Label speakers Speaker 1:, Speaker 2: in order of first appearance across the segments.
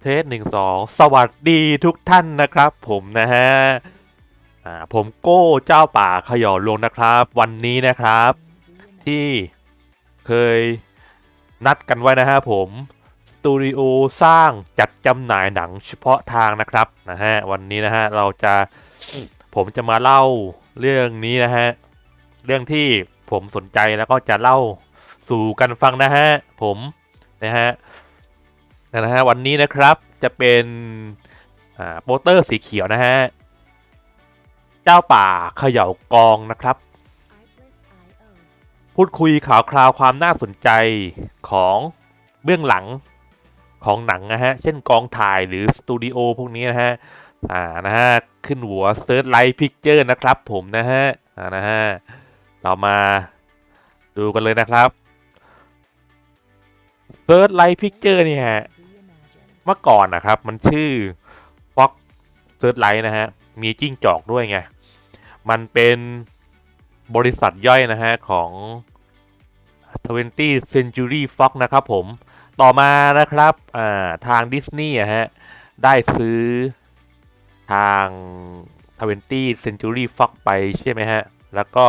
Speaker 1: เทสหนึ่งสองสวัสดีทุกท่านนะครับ ผมนะฮะผมโก้เจ้าป่าขยอลงนะครับ วันนี้นะครับ ที่เคยนัดกันไว้นะฮะผมสตูดิโอสร้างจัดจำหน่ายหนังเฉพาะทางนะครับนะฮะวันนี้นะฮะเราจะผมจะมาเล่าเรื่องนี้นะฮะเรื่องที่ผมสนใจแล้วก็จะเล่าสู่กันฟังนะฮะผมนะฮะ นะฮะวันนี้นะครับจะเป็นโปสเตอร์สีเขียวนะฮะ เจ้าป่าเขย่ากองนะครับ พูดคุยข่าวคราวความน่าสนใจของเบื้องหลังของหนังนะฮะ เช่นกองถ่ายหรือสตูดิโอพวกนี้นะฮะ อ่านะฮะ ขึ้นหัวเซิร์ชไลท์พิกเจอร์นะครับผมนะฮะ อ่านะฮะ เรามาดูกันเลยนะครับเซิร์ชไลท์พิกเจอร์นี่ฮะ เมื่อก่อนนะครับ มันชื่อ Fox Searchlight นะฮะ มีจิ้งจอกด้วยไง มันเป็นบริษัทย่อยนะฮะ ของ 20th Century Fox นะครับผม ต่อมานะครับาทางดิสนีย์อะฮะ ได้ซื้อทาง 20th Century Fox ไปใช่ไหมฮะ แล้วก็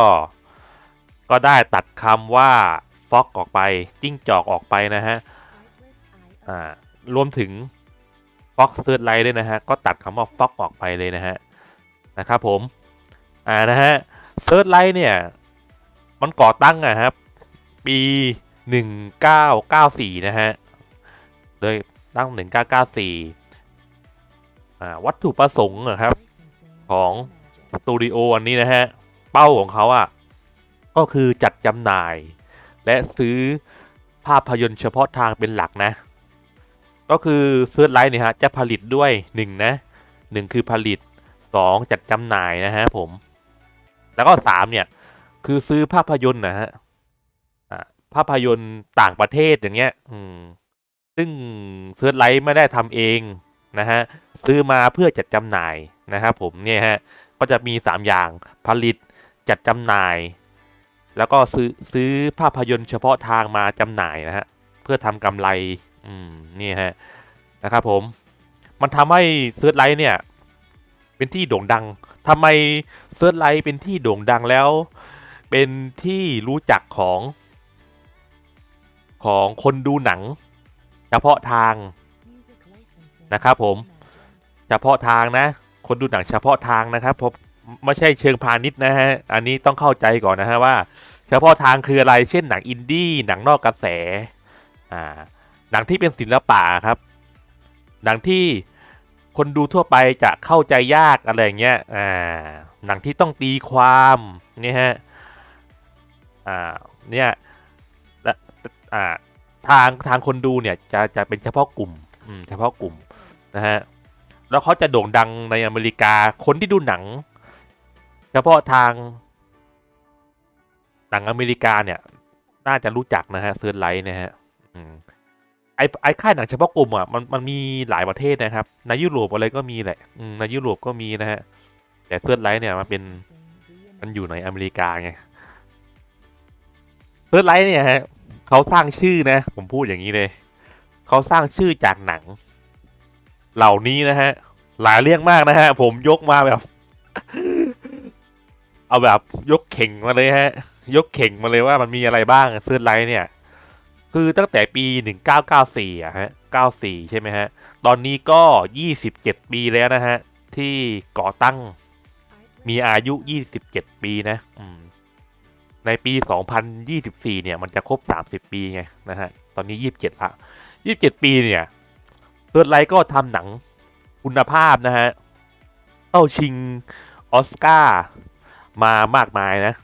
Speaker 1: ก็ได้ตัดคำว่า Fox ออกไป จิ้งจอกออกไปนะฮะ อ่า รวมถึง Fox Searchlight ด้วยนะฮะ ก็ตัดคำว่า Fox ออกไปเลยนะฮะ นะครับผม อ่านะฮะ Searchlight เนี่ย มันก่อตั้งอะครับ ปี 1994 นะฮะ โดยตั้ง 1994 อ่า วัตถุประสงค์อะครับ ของสตูดิโออันนี้นะฮะ เป้าของเขาอะก็คือจัดจำหน่าย และซื้อภาพยนตร์เฉพาะทางเป็นหลักนะ ก็คือเซิร์ชไลท์เนี่ยฮะจะผลิตด้วย1นะ1คือผลิต 2 จัดจำหน่ายนะฮะผม แล้วก็ 3 เนี่ย คือซื้อภาพยนตร์นะฮะภาพยนตร์ต่างประเทศอย่างเงี้ยอืมซึ่งเซิร์ชไลท์ไม่ได้ทำเองนะฮะซื้อมาเพื่อจัดจำหน่ายนะครับผมเนี่ยฮะก็จะมี 3 อย่างผลิตจัดจำหน่าย แล้วก็ซื้อซื้อภาพยนตร์เฉพาะทางมาจำหน่ายนะฮะเพื่อทำกำไร อืมนี่ฮะนะครับผม มันทำให้เซิร์ชไลท์เนี่ย เป็นที่โด่งดังทำไมเซิร์ชไลท์เป็นที่โด่งดังแล้ว เป็นที่รู้จักของ ของคนดูหนัง เฉพาะทาง
Speaker 2: นะครับผม
Speaker 1: เฉพาะทางนะ คนดูหนังเฉพาะทางนะครับผมไม่ใช่เชิงพาณิชย์นะฮะ อันนี้ต้องเข้าใจก่อนนะฮะว่า เฉพาะทางคืออะไร เช่นหนังอินดี้ หนังนอกกระแส อ่า หนังที่เป็นศิลปะครับ หนังที่คนดูทั่วไปจะเข้าใจยากอะไรเงี้ย อ่า หนังที่ต้องตีความเนี่ยฮะ อ่า เนี่ยและอ่า ทางทางคนดูเนี่ยจะจะเป็นเฉพาะกลุ่ม อืม เฉพาะกลุ่มนะฮะ แล้วเขาจะโด่งดังในอเมริกา คนที่ดูหนัง เฉพาะทาง หนังอเมริกาเนี่ย น่าจะรู้จักนะฮะเซิร์ชไลท์นะฮะ อืม ไอไอค่ายหนังเฉพาะกลุ่มอะมันมันมีหลายประเทศนะครับในยุโรปอะไรก็มีแหละในยุโรปก็มีนะฮะแต่เซิร์ชไลท์เนี่ยมันเป็นมันอยู่ในอเมริกาไงเซิร์ชไลท์เนี่ยฮะเขาสร้างชื่อนะ ผมพูดอย่างนี้เลยเขาสร้างชื่อจากหนัง เหล่านี้นะฮะหลายเรื่องมากนะฮะ ผมยกมาแบบ เอาแบบยกเข่งมาเลยฮะ ยกเข่งมาเลยว่ามันมีอะไรบ้างเซิร์ชไลท์เนี่ย คือตั้งแต่ปี 1994อะฮะ94 ใช่ไหมฮะ ตอนนี้ก็ 27 ปีแล้วนะฮะ ที่ก่อตั้งมีอายุ 27 ปีนะอืมในปี 2024 เนี่ย มันจะครบ 30 ปีไงนะฮะ ตอนนี้ 27 ละ 27 ปีเนี่ยเซิร์ชไลท์ก็ทำหนังคุณภาพนะฮะเข้าชิงออสการ์มามากมายนะ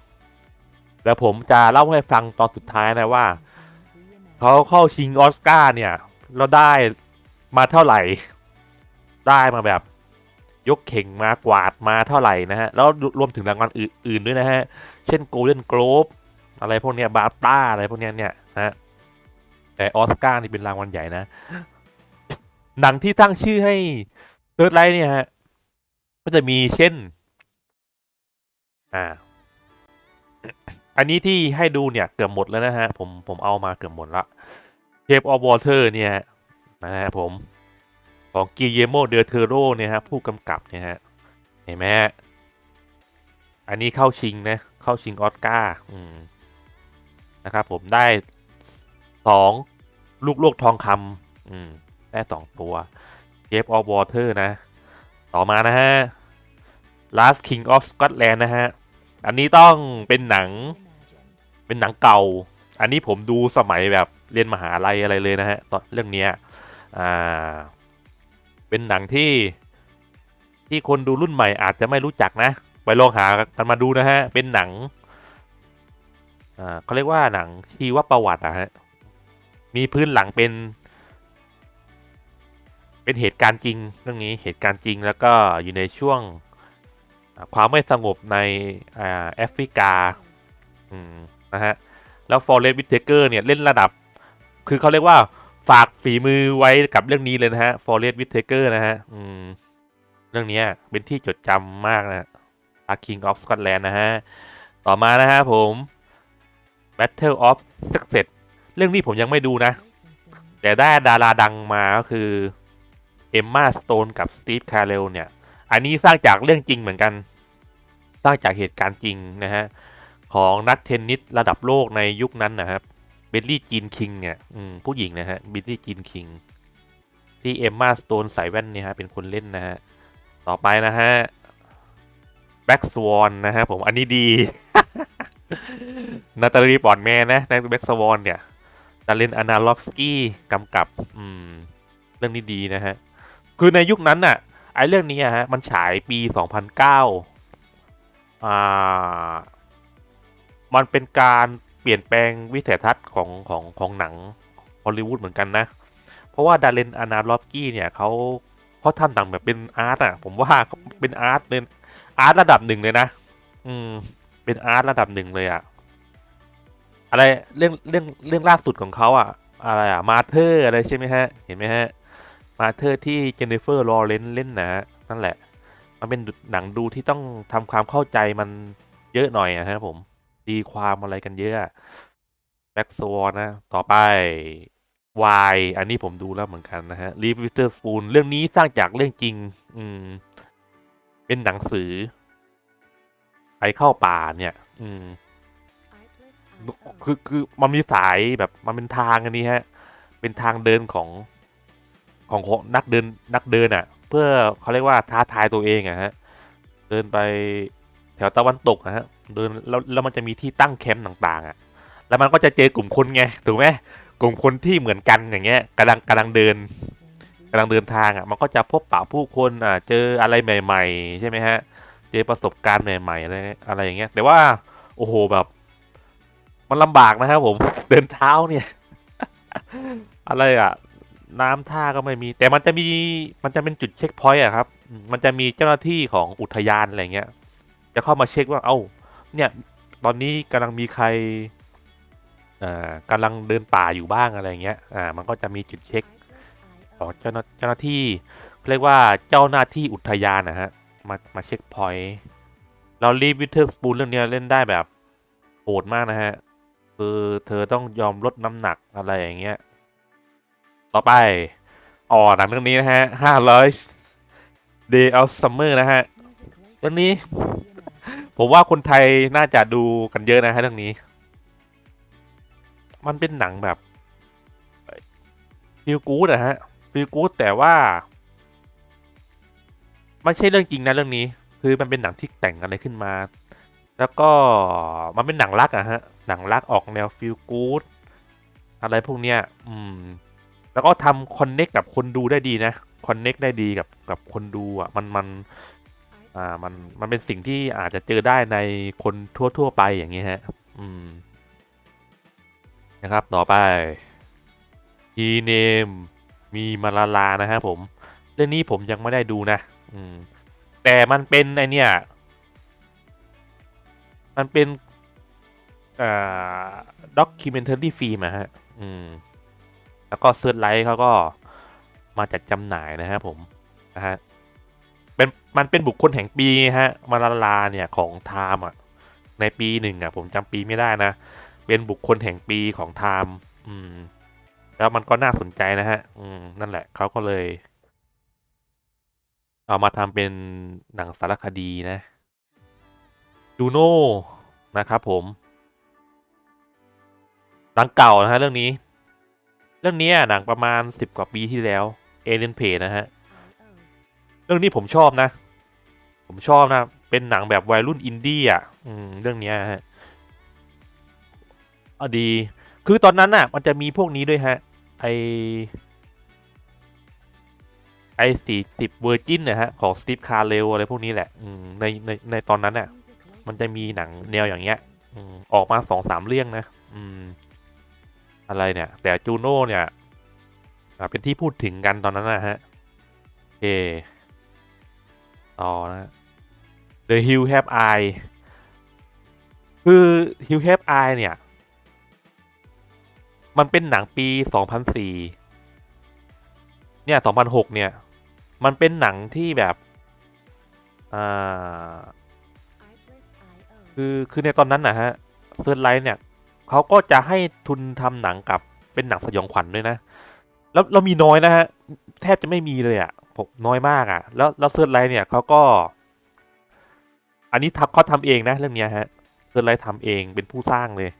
Speaker 1: แล้วผมจะเล่าให้ฟังตอนสุดท้ายนะว่า เขาเข้าชิงออสการ์เนี่ย เราได้มาเท่าไหร่ ได้มาแบบ ยกเข่งมากวาดมาเท่าไหร่นะฮะ แล้วรวมถึงรางวัลอื่น ๆ ด้วยนะฮะ เช่น Golden Globe อะไรพวกเนี้ยบาต้าอะไรพวกเนี้ยเนี่ยนะฮะแต่ออสการ์นี่เป็นรางวัลใหญ่นะ หนังที่ตั้งชื่อให้เทิร์ดไลท์เนี่ยฮะ ก็จะมีเช่น อ่า อันนี้ที่ให้ดูเนี่ยเกือบหมดแล้วนะฮะผมผมเอามาเกือบหมดละเ a ฟออฟวอเตอร์เนี่ยนะฮะผมของกิเยโมเดอเทโรเนี่ยฮะผู้กำกับเนี่ยฮะเห็นไหมฮะอันนี้เข้าชิงนะเข้าชิงออสการ์นะครับผมได้สองลูกโลกทองคำอืมได้สองตัว Shape of Water นะ ต่อมานะฮะ Last King of Scotland นะฮะ อันนี้ต้องเป็นหนัง เป็นหนังเก่า อันนี้ผมดูสมัยแบบเรียนมหาลัยอะไรเลยนะฮะตอนเรื่องเนี้ยอ่าเป็นหนังที่ที่คนดูรุ่นใหม่อาจจะไม่รู้จักนะ ไปลองหากันมาดูนะฮะ เป็นหนังอ่าเขาเรียกว่าหนังชีวประวัติอะฮะ มีพื้นหลังเป็น เป็นเหตุการณ์จริงเรื่องนี้เหตุการณ์จริงแล้วก็อยู่ในช่วงความไม่สงบในแอฟริกา อืม นะฮะ แล้วฟอร์เรสต์วิเทเกอร์เนี่ยเล่นระดับ คือเขาเรียกว่าฝากฝีมือไว้กับเรื่องนี้เลยนะฮะฟอร์เรสต์วิเทเกอร์นะฮะอืมเรื่องนี้เป็นที่จดจำมากนะอาคิงออฟสกอตแลนด์นะฮะ ต่อมานะฮะผม Battle of Success เรื่องนี้ผมยังไม่ดูนะ แต่ได้ดาราดังมาก็คือเอมมาสโตนกับสตีฟคาร์เรลเนี่ย อันนี้สร้างจากเรื่องจริงเหมือนกัน สร้างจากเหตุการณ์จริงนะฮะ ของนักเทนนิสระดับโลกในยุคนั้นนะครับเบลลี่จีนคิงเนี่ยผู้หญิงนะฮะเบลลี่จีนคิงที่เอมมาสโตนใส่แว่นเนี่ยฮะเป็นคนเล่นนะฮะต่อไปนะฮะแบ็กสวอนนะฮะผมอันนี้ดีนาตาลีปอร์ตแมนนะในแบ็กสวอนเนี่ยดาเลนอนาล็อกสกี้กำกับอืมเรื่องนี้ดีนะฮะคือในยุคนั้นน่ะไอ้เรื่องนี้อะฮะมันฉายปี 2009อ่า มันเป็นการเปลี่ยนแปลงวิสัยทัศน์ของของของหนังฮอลลีวูดเหมือนกันนะ เพราะว่าดาเลนอานาลอกกี้เนี่ยเขาเขาทำหนังแบบเป็นอาร์ตอะ ผมว่าเป็นอาร์ตเลยอาร์ตระดับหนึ่งเลยนะ อืม เป็นอาร์ตระดับหนึ่งเลยอะ อะไรเรื่องเรื่องเรื่องล่าสุดของเขาอะ อะไรอะมาเธอร์อะไรใช่ไหมฮะ เห็นไหมฮะ มาเธอร์ที่เจนนิเฟอร์ลอเรนเล่นนะฮะนั่นแหละ มันเป็นหนังดูที่ต้องทำความเข้าใจมันเยอะหน่อยอะฮะผม ดีความอะไรกันเยอะแบ็กโซนะ ต่อไปวายอันนี้ผมดูแล้วเหมือนกันนะฮะรีวิเตอร์สปูนเรื่องนี้สร้างจากเรื่องจริง อืม เป็นหนังสือ ไปเข้าป่าเนี่ย อืม
Speaker 2: Artlist.io.
Speaker 1: คือคือมันมีสายแบบ มันเป็นทางอันนี้ฮะ เป็นทางเดินของของของนักเดินนักเดินอะ เพื่อเขาเรียกว่าท้าทายตัวเองอะฮะ เดินไปแถวตะวันตกอะฮะ เดินแล้วแล้วมันจะมีที่ตั้งแคมป์ต่างๆ อะ แล้วมันก็จะเจอกลุ่มคนไงถูกไหมกลุ่มคนที่เหมือนกันอย่างเงี้ยกำลังกำลังเดินกำลังเดินทางอะมันก็จะพบปะผู้คนอะเจออะไรใหม่ ๆ ใช่ไหมฮะ เจอประสบการณ์ใหม่ๆอะไรอะไรอย่างเงี้ย แต่ว่าโอ้โหแบบมันลำบากนะครับผมเดินเท้าเนี่ย อะไรอะ น้ำท่าก็ไม่มี แต่มันจะมีมันจะเป็นจุดเช็คพอยต์อะครับมมันจะมีเจ้าหน้าที่ของอุทยานอะไรเงี้ย จะเข้ามาเช็คว่าเอ้า เนี่ยตอนนี้กำลังมีใครอ่ากำลังเดินป่าอยู่บ้างอะไรเงี้ยอ่ามันก็จะมีจุดเช็คของเจ้าหน้าเจ้าหน้าที่เรียกว่าเจ้าหน้าที่อุทยานนะฮะมามาเช็คพอยต์เรารีวิเทอร์สปูนเรื่องเนี้ยเล่นได้แบบโหดมากนะฮะคือเธอต้องยอมลดน้ำหนักอะไรอย่างเงี้ยต่อไปอ๋อหนังเรื่องนี้นะฮะห้าร้อย Day of Summer นะฮะเรื่องนี้ ผมว่าคนไทยน่าจะดูกันเยอะนะฮะเรื่องนี้ มันเป็นหนังแบบฟิลกู๊ดอะฮะฟิลกู๊ดแต่ว่าไม่ใช่เรื่องจริงนะเรื่องนี้ คือมันเป็นหนังที่แต่งอะไรขึ้นมา แล้วก็มันเป็นหนังรักอะฮะ หนังรักออกแนวฟิลกู๊ดอะไรพวกเนี้ย อืม แล้วก็ทำคอนเน็กกับคนดูได้ดีนะ คอนเน็กได้ดีกับกับคนดูอะมันมัน อ่ามันมันเป็นสิ่งที่อาจจะเจอได้ในคนทั่ว ๆ ไปอย่างเงี้ยฮะอืมนะครับต่อไปทีเนมมีมาลาลานะฮะผม เรื่องนี้ผมยังไม่ได้ดูนะ อืม แต่มันเป็นไอเนี่ย มันเป็นอ่าด็อกิเมนเทอรี่ฟิล์มอะฮะ อืม แล้วก็เซิร์ชไลท์เขาก็มาจัดจำหน่ายนะฮะผม นะฮะ เป็นมันเป็นบุคคลแห่งปีฮะมาลาลาเนี่ยของไทม์อะในปีหนึ่งอะผมจำปีไม่ได้นะ เป็นบุคคลแห่งปีของไทม์อืม แล้วมันก็น่าสนใจนะฮะ อืม นั่นแหละเขาก็เลย เอามาทำเป็นหนังสารคดีนะจูโน่นะครับผมหนังเก่านะฮะเรื่องนี้ เรื่องนี้หนังประมาณสิบกว่าปีที่แล้วเอเลนเพนะฮะ เรื่องนี้ผมชอบนะ ผมชอบนะ เป็นหนังแบบวัยรุ่นอินดี้อะอืมเรื่องเนี้ยฮะอดี คือตอนนั้นน่ะ มันจะมีพวกนี้ด้วยฮะ ไอไอสี่สิบเวอร์จินนะฮะ ของสตีฟคาร์เรลอะไรพวกนี้แหละในในในตอนนั้นน่ะ มันจะมีหนังแนวอย่างเงี้ยอออกมาสองสามเรื่องนะอืม อะไรเนี่ย แต่จูโน่เนี่ยเป็นที่พูดถึงกันตอนนั้นนะฮะโอ ต่อนะ The Hill Have Eye คือ Hill Have Eye เนี่ย มันเป็นหนังปี 2004 เนี่ย 2006 เนี่ย มันเป็นหนังที่แบบ อ่า คือ คือในตอนนั้นนะฮะเซิร์ชไลท์เนี่ย เขาก็จะให้ทุนทำหนังกับเป็นหนังสยองขวัญด้วยนะ แล้วเรามีน้อยนะฮะ แทบจะไม่มีเลยอะ่ะ ผมน้อยมากอะ่ะ แล้วแล้วเซิร์ชไลท์เนี่ยเขาก็ อันนี้ทับเขาทำเองนะเรื่องเนี้ยฮะเซิร์ชไลท์ทำเองเป็นผู้สร้างเลย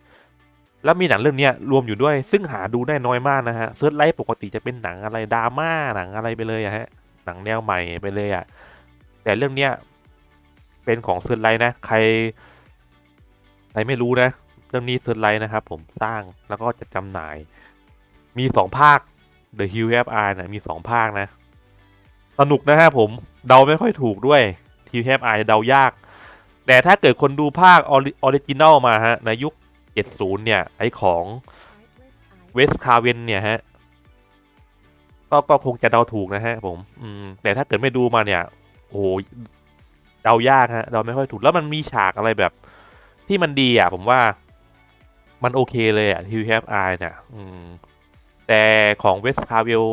Speaker 1: แล้วมีหนังเรื่องนี้รวมอยู่ด้วย ซึ่งหาดูได้น้อยมากนะฮะเซิร์ชไลท์ปกติจะเป็นหนังอะไรดราม่าหนังอะไรไปเลยอะฮะหนังแนวใหม่ไปเลยอะแต่เรื่องเนี้ยเป็นของเซิร์ชไลท์นะ ใครใครไม่รู้นะเรื่องนี้เซิร์ชไลท์นะครับ ผมสร้างแล้วก็จะจำหน่าย มีสองภาค The Hill Have Eye นะมีสองภาคนะ สนุกนะฮะผมเดาไม่ค่อยถูกด้วย Hill Have Eye เดายาก แต่ถ้าเกิดคนดูภาคออริจินัลมาฮะในยุค 70 เนี่ย ไอของเวสคาเวนเนี่ยฮะก็ก็คงจะเดาถูกนะฮะผมอืมแต่ถ้าเกิดไม่ดูมาเนี่ย โอ้เดายากฮะเดาไม่ค่อยถูกแล้วมันมีฉากอะไรแบบ ที่มันดีอะ ผมว่ามันโอเคเลยอะ Hill Have Eye เนี่ยอืมแต่ของเวสคาเวล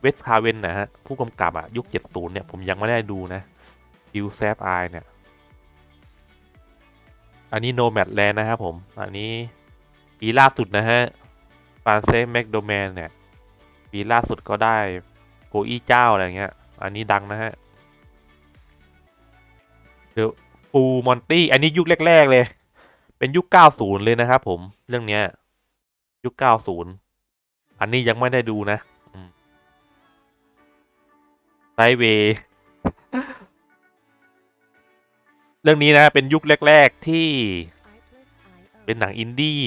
Speaker 1: เวสคาเวนนะฮะ ผู้กำกับอะยุค 70 เนี่ย ผมยังไม่ได้ดูนะ Hill Have Eye เนี่ย อันนี้ Nomadland นะครับผม อันนี้ปีล่าสุดนะฮะฟานเซ่แม c โดแมนเนี่ย ปีล่าสุดก็ได้โกอี้เจ้า อะไรเงี้ย อันนี้ดังนะฮะเดอะฟูมอนตี้ อันนี้ยุคแรก ๆ เลย เป็นยุค 90 เลยนะครับผม เรื่องเนี้ย ยุค 90 อันนี้ยังไม่ได้ดูนะ ไซเวเรื่องนี้นะ เป็นยุคแรก ๆ ที่เป็นหนังอินดี้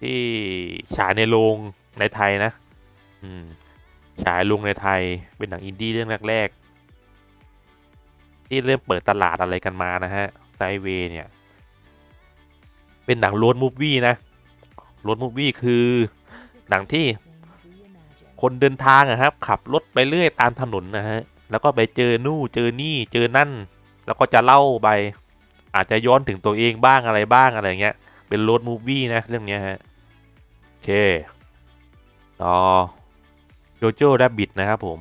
Speaker 1: ที่ฉายในโรงในไทยนะ อืมฉายลงในไทยเป็นหนังอินดี้เรื่องแรก ๆ ที่เริ่มเปิดตลาดอะไรกันมานะฮะไซเวเนี่ย เป็นหนังโรดมูฟวี่นะโรดมูฟวี่คือหนังที่ คนเดินทางอะครับ ขับรถไปเรื่อยตามถนนนะฮะแล้วก็ไปเจอนู่นเจอนี่เจอนั่น แล้วก็จะเล่าไป อาจจะย้อนถึงตัวเองบ้างอะไรบ้างอะไรเงี้ย เป็นโรดมูฟวี่นะเรื่องเนี้ยฮะโอเคต่อโจโจ้แรบบิทนะครับผม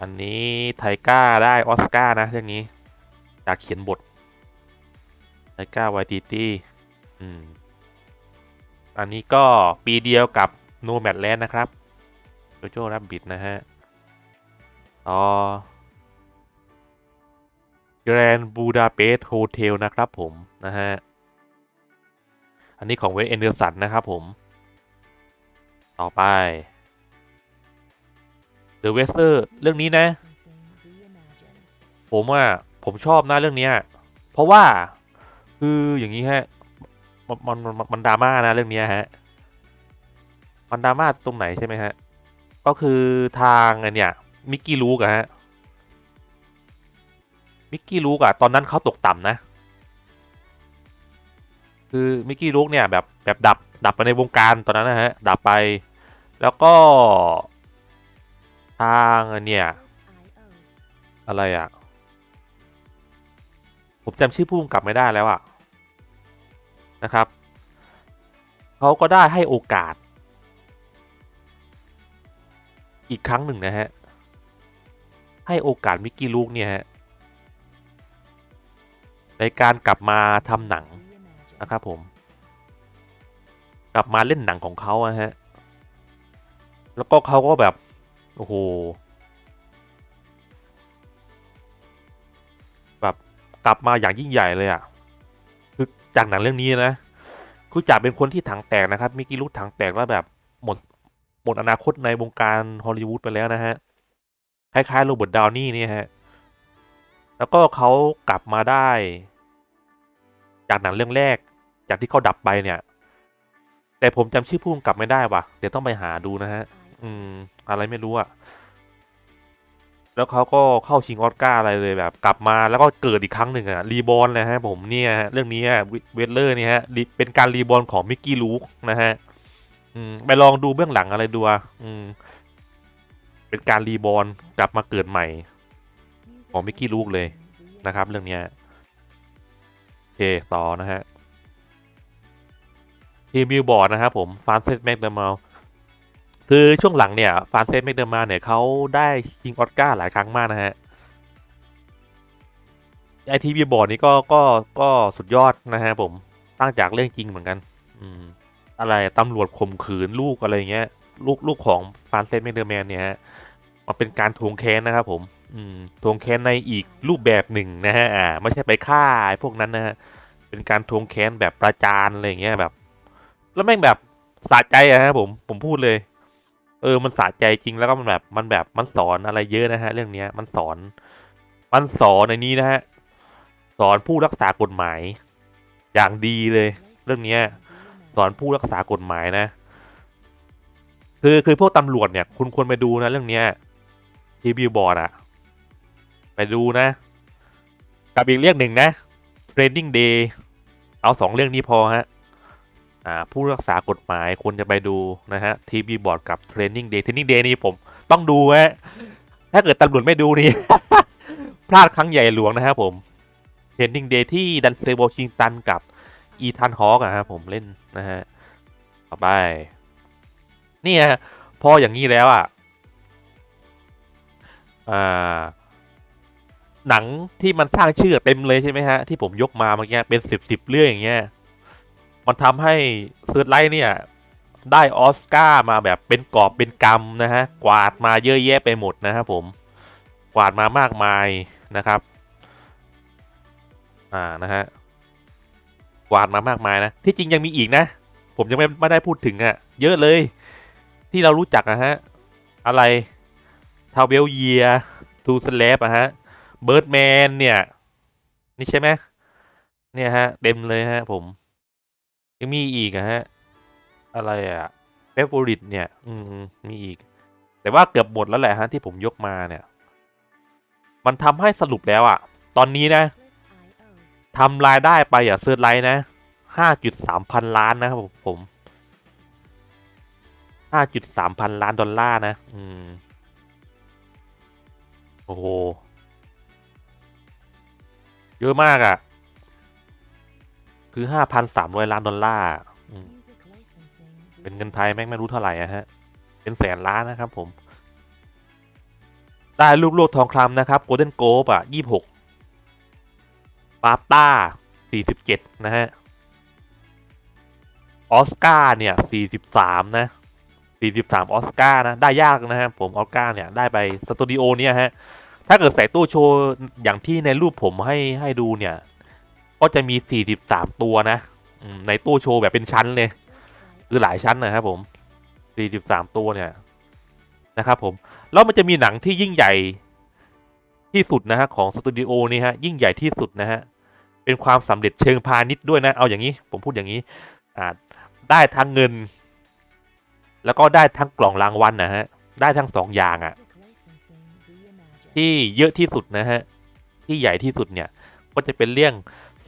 Speaker 1: อันนี้ไทก้าได้ออสการ์นะเรื่องนี้จากเขียนบทไทก้าไวตีตี้อืมอันนี้ก็ปีเดียวกับ โนแมดแลนด์นะครับโจโจ้แรบบิทนะฮะต่อแกรนบูดาเปสโฮเทลนะครับผมนะฮะ อันนี้ของเวสเอนเดอร์สันนะครับผม ต่อไป The w e s t e r เรื่องนี้นะ ผมว่าผมชอบนะเรื่องนี้เพราะว่าคืออย่างนี้ฮะ มันมันมันดราม่านะเรื่องนี้ฮะ มันดราม่าตรงไหนใช่ไหมฮะ ก็คือทางเนี่ยมิกกี้ลูกอะฮะมิกกี้ลูกอะตอนนั้นเขาตกต่ำนะ คือมิกกี้ลูกเนี่ยแบบแบบดับดับไปในวงการตอนนั้นนะฮะดับไป แล้วก็ทางอันเนี่ยอะไรอะผมจำชื่อผู้กำกับไม่ได้แล้วอะนะครับเขาก็ได้ให้โอกาส อีกครั้งหนึ่งนะฮะ ให้โอกาสมิกกี้ลูกเนี่ยฮะในการกลับมาทำหนังนะครับผม กลับมาเล่นหนังของเขาอะฮะ แล้วก็เขาก็แบบ โอ้โห แบบกลับมาอย่างยิ่งใหญ่เลยอะคือจากหนังเรื่องนี้นะ คือจากเป็นคนที่ถังแตกนะครับมิกกี้ลูกถังแตกแล้วแบบหมด หมดอนาคตในวงการฮอลลีวูดไปแล้วนะฮะ คล้ายๆโรเบิร์ตดาวนี่เนี่ยฮะ แล้วก็เขากลับมาได้ จากหนังเรื่องแรก จากที่เขาดับไปเนี่ย แต่ผมจำชื่อผู้กำกับไม่ได้ว่ะ เดี๋ยวต้องไปหาดูนะฮะ อืม อะไรไม่รู้อะแล้วเขาก็เข้าชิงออสการ์อะไรเลยแบบ กลับมาแล้วก็เกิดอีกครั้งหนึ่งอะรีบอลนะฮะผมเนี่ยเรื่องนี้เวทเลอร์เนี่ยฮะเป็นการรีบอลของมิกกี้ลูกนะฮะ อืมไปลองดูเบื้องหลังอะไรดูอะอืม เป็นการรีบอลกลับมาเกิดใหม่ ของมิกกี้ลูกเลยนะครับ เรื่องเนี้ยโอเคต่อนะฮะทีมบิลบอร์ดนะครับผมฟานเซสแมกเดอร์มาคือช่วงหลังเนี่ยฟานเซสแมกเดอร์มาเนี่ยเขาได้ชิงออสการ์หลายครั้งมากนะฮะไอทีบิลบอร์ดนี่ก็ก็ก็สุดยอดนะฮะผมตั้งจากเรื่องจริงเหมือนกัน อืม อะไรตำรวจข่มขืนลูกอะไรเงี้ย ลูกลูกของฟานเซสแมเดอร์แมนเนี่ยฮะมันเป็นการทวงแค้นนะครับผมอืมทวงแค้นในอีกรูปแบบหนึ่งนะฮะอ่าไม่ใช่ไปฆ่าไอ้พวกนั้นนะฮะเป็นการทวงแค้นแบบประจานอะไรอย่างเงี้ยแบบ แล้วแม่งแบบสะใจอะฮะผมผมพูดเลย เออมันสะใจจริงแล้วก็มันแบบมันแบบมันสอนอะไรเยอะนะฮะ เรื่องเนี้ยมันสอนมันสอนในนี้นะฮะสอนผู้รักษากฎหมาย อย่างดีเลย เรื่องเนี้ย สอนผู้รักษากฎหมายนะ คือคือพวกตำรวจเนี่ย คุณควรไปดูนะเรื่องเนี้ยที่บิลบอร์ดอะไปดูนะ กับอีกเรื่องหนึ่งนะ Training Day เอาสองเรื่องนี้พอฮะอ่าผู้รักษากฎหมายควรจะไปดูนะฮะทีบีบอร์ดกับ Training Day Training Day นี่ผมต้องดูฮะถ้าเกิดตำรวจไม่ดูนี่ พลาดครั้งใหญ่หลวงนะครับผม Training Day ที่ดันเซลวอชิงตันกับอีธานฮอกอะฮะผมเล่น นะฮะ ต่อไป นี่ฮะพออย่างนี้แล้วอะอ่าหนังที่มันสร้างชื่อเต็มเลยใช่ไหมฮะ ที่ผมยกมาเมื่อกี้เป็นสิบสิบเรื่องอย่างเงี้ย มันทำให้เซิร์ชไลท์เนี่ย ได้ออสการ์มาแบบเป็นกอบเป็นกำนะฮะ กวาดมาเยอะแยะไปหมดนะครับผม กวาดมามากมายนะครับ อ่านะฮะ วาดมามากมายนะ ที่จริงยังมีอีกนะ ผมยังไม่ไม่ได้พูดถึงอะ่ะ เยอะเลย ที่เรารู้จักอะฮะ อะไรทาวเวลเยียทูสเลปอะฮะเบิร์ดแมนเนี่ย นี่ใช่ไหมเนี่ยฮะ เต็มเลยฮะผม ยังมีอีกอะฮะ อะไรอะเฟเวอริตเนี่ย อืมมีอีก แต่ว่าเกือบหมดแล้วแหละฮะที่ผมยกมาเนี่ย มันทำให้สรุปแล้วอะตอนนี้นะ ทำรายได้ไปอะเซิร์ไลท์นะห้าจุดสามพันล้านนะครับผมห้าจุดสามพันล้านดอลลาร์นะ อืม โอ้โห เยอะมากอะ่ะ คือห้าพันสามร้อยล้านดอลลาร์ เป็นเงินไทยแม่งไม่รู้เท่าไหร่อะฮะ เป็นแสนล้านนะครับผม ได้ลูกโลกทองคำนะครับโกลเด้นโกลบอะยี่หก ปาต้าสี่สิบเจ็ดนะฮะ ออสการ์เนี่ยสี่สิบสามนะสี่สิบสามออสการ์นะ ได้ยากนะฮะ ผมออสการ์เนี่ย ได้ไปสตูดิโอเนี่ยฮะ ถ้าเกิดใส่ตู้โชว์ อย่างที่ในรูปผมให้ให้ดูเนี่ย ก็จะมี 43 ตัวนะ ในตู้โชว์แบบเป็นชั้นเลย คือหลายชั้นนะครับผม 43 ตัวเนี่ย นะครับผม แล้วมันจะมีหนังที่ยิ่งใหญ่ ที่สุดนะฮะของสตูดิโอนี่ฮะยิ่งใหญ่ที่สุดนะฮะเป็นความสำเร็จเชิงพาณิชย์ด้วยนะเอาอย่างนี้ ผมพูดอย่างนี้อ่าได้ทั้งเงิน แล้วก็ได้ทั้งกล่องรางวัลนะฮะได้ทั้งสองอย่างอะ่ะที่เยอะที่สุดนะฮะที่ใหญ่ที่สุดเนี่ยก็จะเป็นเรื่อง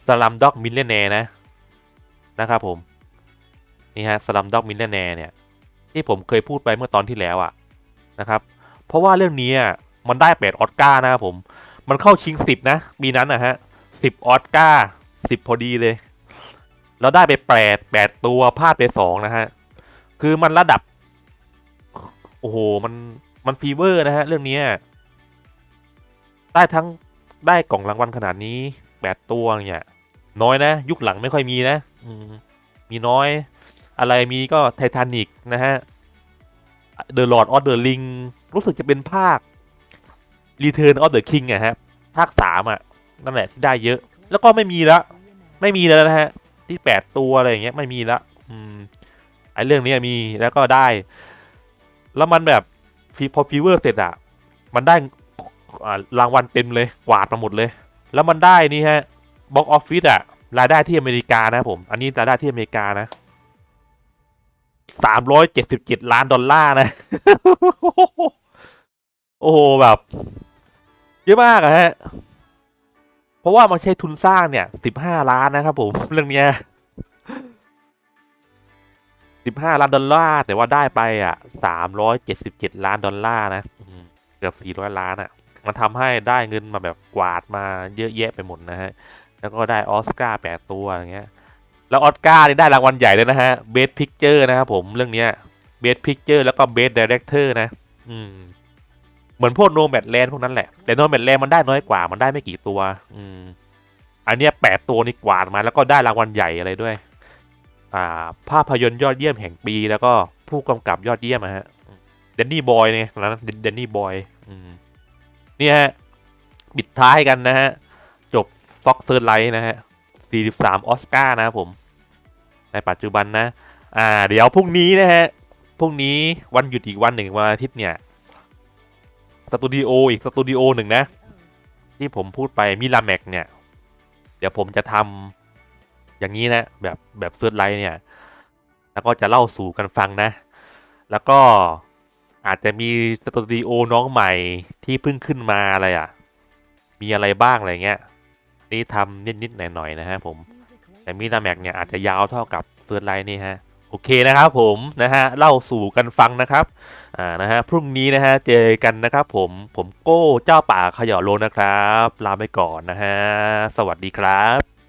Speaker 1: สลัมด็อกมิลเลนแนนะนะครับผมนี่ฮะสลัมด็อกมิลเลนแนเนี่ยที่ผมเคยพูดไปเมื่อตอนที่แล้วอะนะครับ เพราะว่าเรื่องนี้อะ มันได้แปดออสการ์นะครับผม มันเข้าชิงสิบนะ ปีนั้นนะฮะสิบออสการ์สิบพอดีเลย แล้วได้ไปแปดแปดตัวพลาดไปสองนะฮะ คือมันระดับ โอ้โห มันมันฟีเวอร์นะฮะ เรื่องนี้ได้ทั้งได้กล่องรางวัลขนาดนี้แปดตัวเนี่ยน้อยนะ ยุคหลังไม่ค่อยมีนะมีน้อย อะไรมีก็ไททานิกนะฮะ The Lord of the Ring รู้สึกจะเป็นภาค Return of the King อะฮะภาคสามอะนั่นแหละที่ได้เยอะ แล้วก็ไม่มีละไม่มีแล้วนะฮะ ที่แปดตัวอะไรอย่างเงี้ยไม่มีละอืมไอเรื่องนี้มีแล้วก็ได้ แล้วมันแบบพอฟีเวอร์เสร็จอะมันได้รางวัลเต็มเลยกวาดมาหมดเลย แล้วมันได้นี่ฮะบ็อกออฟฟิศอะรายได้ที่อเมริกานะผม อันนี้รายได้ที่อเมริกานะสามร้อยเจ็ดสิบเจ็ดล้านดอลลาร์นะ โอ้โหแบบ เยอะมากอะฮะ เพราะว่ามันใช้ทุนสร้างเนี่ยสิบห้าล้านนะครับผมเรื่องเนี้ยสิบห้าล้านดอลลาร์แต่ว่าได้ไปอะสามร้อยเจ็ดสิบเจ็ดล้านดอลลาร์นะเกือบสี่ร้อยล้านอะ มันทำให้ได้เงินมาแบบกวาดมาเยอะแยะไปหมดนะฮะ แล้วก็ได้ออสการ์แปดตัวอย่างเงี้ย แล้วออสการ์นี่ได้รางวัลใหญ่เลยนะฮะเบสพิกเจอร์นะครับผมเรื่องเนี้ยเบสพิกเจอร์แล้วก็เบสดีเรคเตอร์นะ อืม เหมือนพวกโนแมดแลนพวกนั้นแหละ แต่โนแมดแลนมันได้น้อยกว่า มันได้ไม่กี่ตัว อืม อันเนี้ยแปดตัวนี่กวาดมา แล้วก็ได้รางวัลใหญ่อะไรด้วย อ่า ภาพยนตร์ยอดเยี่ยมแห่งปี แล้วก็ผู้กำกับยอดเยี่ยมนะฮะ เดนนี่บอยเนี่ยนะเดนนี่บอยนี่ฮะ ปิดท้ายกันนะฮะ จบฟ็อกเซอร์ไลท์นะฮะ 43 ออสการ์นะครับผม ในปัจจุบันนะ อ่า เดี๋ยวพรุ่งนี้นะฮะ พรุ่งนี้วันหยุดอีกวันหนึ่งวันอาทิตย์เนี่ย สตูดิโออีกสตูดิโอหนึ่งนะ ที่ผมพูดไปมิลาแม็กเนี่ย เดี๋ยวผมจะทำอย่างนี้นะแบบแบบเซิร์ชไลท์เนี่ย แล้วก็จะเล่าสู่กันฟังนะ แล้วก็อาจจะมีสตูดิโอน้องใหม่ที่เพิ่งขึ้นมาอะไรอะ มีอะไรบ้างอะไรเงี้ย นี่ทำนิดๆหน่อยๆนะฮะผมแต่มินาแม็กเนี่ยอาจจะยาวเท่ากับเซิร์ชไลท์นี่ฮะโอเคนะครับผมนะฮะเล่าสู่กันฟังนะครับ อ่านะฮะพรุ่งนี้นะฮะเจอกันนะครับผมผมโก้เจ้าป่าขย่อโลนะครับ ลาไปก่อนนะฮะสวัสดีครับ